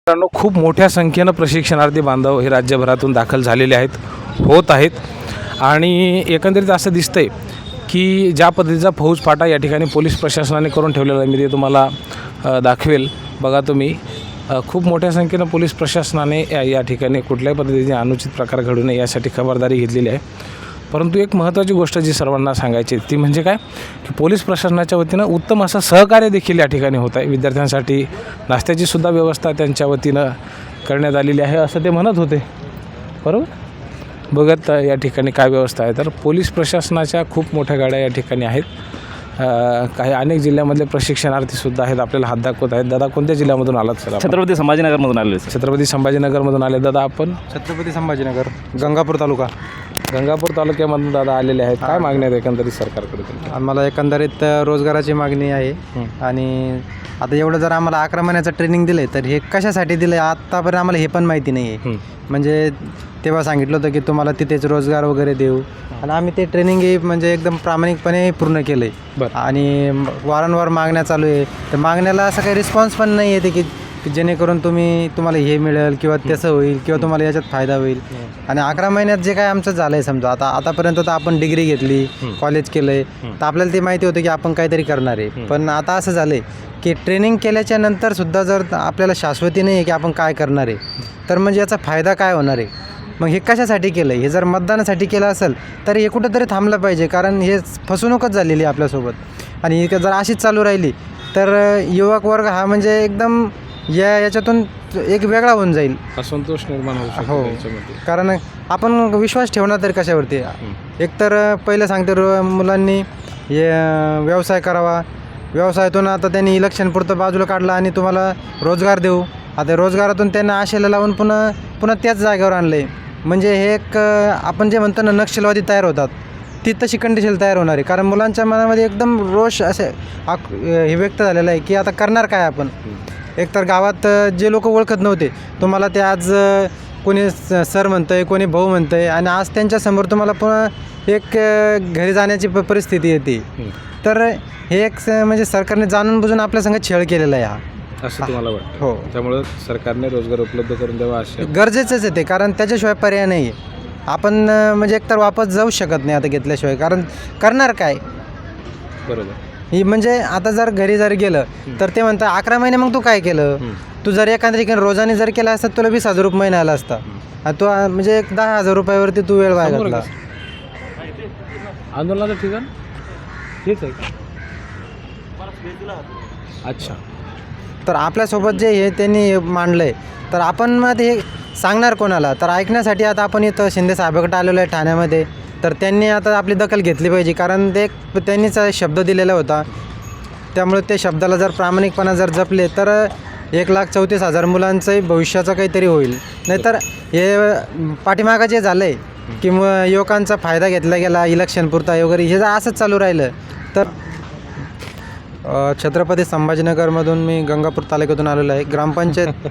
मित्रांनो खूप मोठ्या संख्येनं प्रशिक्षणार्थी बांधव हे राज्यभरातून दाखल झालेले आहेत होत आहेत. आणि एकंदरीत असं दिसतंय की ज्या पद्धतीचा फौज फाटा या ठिकाणी पोलीस प्रशासनाने करून ठेवलेला आहे मी ते तुम्हाला दाखवेल. बघा तुम्ही खूप मोठ्या संख्येनं पोलीस प्रशासनाने या या ठिकाणी कुठल्याही पद्धतीने अनुचित प्रकार घडू नये यासाठी खबरदारी घेतलेली आहे. परंतु एक महत्त्वाची गोष्ट जी सर्वांना सांगायची ती म्हणजे काय? की पोलीस प्रशासनाच्या वतीनं उत्तम असं सहकार्य देखील या ठिकाणी होत आहे. विद्यार्थ्यांसाठी नाश्त्याची सुद्धा व्यवस्था त्यांच्या वतीनं करण्यात आलेली आहे असं ते म्हणत होते. बरोबर? बघत या ठिकाणी काय व्यवस्था आहे. तर पोलीस प्रशासनाच्या खूप मोठ्या गाड्या या ठिकाणी आहेत. काही अनेक जिल्ह्यामधले प्रशिक्षणार्थीसुद्धा आहेत. आपल्याला हात दाखवत आहेत. दादा कोणत्या जिल्ह्यामधून आलात सर? छत्रपती संभाजीनगरमधून सर. छत्रपती संभाजीनगरमधून आले. दादा आपण? छत्रपती संभाजीनगर गंगापूर तालुका. गंगापूर तालुक्यामधून दादा आलेले आहेत. काय मागण्या आहेत एकंदरीत सरकारकडे तुमच्या? आम्हाला एकंदरीत अ, रोजगाराची मागणी आहे. आणि आता एवढं जर आम्हाला अकरा महिन्याचं ट्रेनिंग दिलं तर हे कशासाठी दिलं आहे आत्तापर्यंत आम्हाला हे पण माहिती नाही आहे. म्हणजे तेव्हा सांगितलं होतं की तुम्हाला तिथेच रोजगार वगैरे देऊ. आणि आम्ही ते ट्रेनिंग म्हणजे एकदम प्रामाणिकपणे पूर्ण केलं आहे बरं. आणि म- वारंवार मागण्या चालू आहे. तर मागण्याला असं काही रिस्पॉन्स पण नाही येते की की जेणेकरून तुम्ही तुम्हाला हे मिळेल किंवा तसं होईल किंवा तुम्हाला याच्यात फायदा होईल. आणि अकरा महिन्यात जे काय आमचं झालं आहे समजा आता आतापर्यंत तर आपण डिग्री घेतली कॉलेज केलं आहे तर आपल्याला ते माहिती होतं की आपण काहीतरी करणार आहे. पण आता असं झालं आहे की ट्रेनिंग केल्याच्यानंतर सुद्धा जर आपल्याला शाश्वती नाही आहे की आपण काय करणार आहे तर म्हणजे याचा फायदा काय होणार आहे? मग हे कशासाठी केलं हे जर मतदानासाठी केलं असेल तर हे कुठंतरी थांबलं पाहिजे. कारण हे फसवणूकच झालेली आहे आपल्यासोबत. आणि ही जर अशीच चालू राहिली तर युवक वर्ग हा म्हणजे एकदम या याच्यातून एक वेगळा होऊन जाईल. असंतोष निर्माण होऊ शकतो हो. त्याच्यामध्ये. कारण आपण विश्वास ठेवणार तरी कशावरती? एकतर पहिलं सांगते रो- मुलांनी हे अं, व्यवसाय करावा. व्यवसायातून आता त्यांनी इलेक्शन पुरतं बाजूला काढलं आणि तुम्हाला रोजगार देऊ. आता रोजगारातून त्यांना आशेला लावून पुन्हा पुन्हा त्याच जागेवर आणलं आहे म्हणजे हे एक अं, आपण जे म्हणतो ना नक्षलवादी तयार होतात. ती तशी कंडिशन तयार होणार आहे. कारण मुलांच्या मनामध्ये एकदम रोष असे आक हे व्यक्त झालेलं आहे की आता करणार काय आपण? एकतर गावात जे लोक ओळखत नव्हते तुम्हाला ते आज कोणी सर म्हणतं आहे कोणी भाऊ म्हणतं आहे आणि आज त्यांच्यासमोर तुम्हाला पुन्हा एक घरी जाण्याची प परिस्थिती येते. तर हे एक म्हणजे सरकारने जाणून बुजून आपल्या संग छेड केलेला आहे हा. असं तुम्हाला वाटतं? हो. त्यामुळं सरकारने रोजगार उपलब्ध करून द्यावा असे गरजेचंच आहे ते कारण त्याच्याशिवाय पर्याय नाही आहे. आपण म्हणजे एकतर वापस जाऊ शकत नाही आता घेतल्याशिवाय कारण करणार काय? बरोबर. ही म्हणजे आता जर घरी जर गेलं तर ते म्हणतात अकरा महिने मग तू काय केलं? तू जर एखाद्या ठिकाणी रोजाने जर केलं असतं तुला वीस हजार रुपये महिना आला असता तू म्हणजे एक दहा हजार रुपयावरती तू वेळ वाया घातला आंदोलनाचं ठिकाण? हेच आहे का? अच्छा. तर आपल्यासोबत जे हे त्यांनी मांडलं आहे तर आपण मग हे सांगणार कोणाला? तर ऐकण्यासाठी आता आपण इथं शिंदे साहेबाकडे आलेलो आहे ठाण्यामध्ये. तर त्यांनी आता आपली दखल घेतली पाहिजे कारण ते त्यांनीच शब्द दिलेला होता. त्यामुळे त्या शब्दाला जर प्रामाणिकपणा जर जपले तर एक लाख चौतीस हजार मुलांचंही भविष्याचं काहीतरी होईल. नाहीतर हे पाठीमागं जे झालं आहे की मग युवकांचा फायदा घेतला गेला इलेक्शन पुरता वगैरे हे जर असंच चालू राहिलं तर छत्रपती संभाजीनगरमधून मी गंगापूर तालुक्यातून आलेलो आहे. ग्रामपंचायत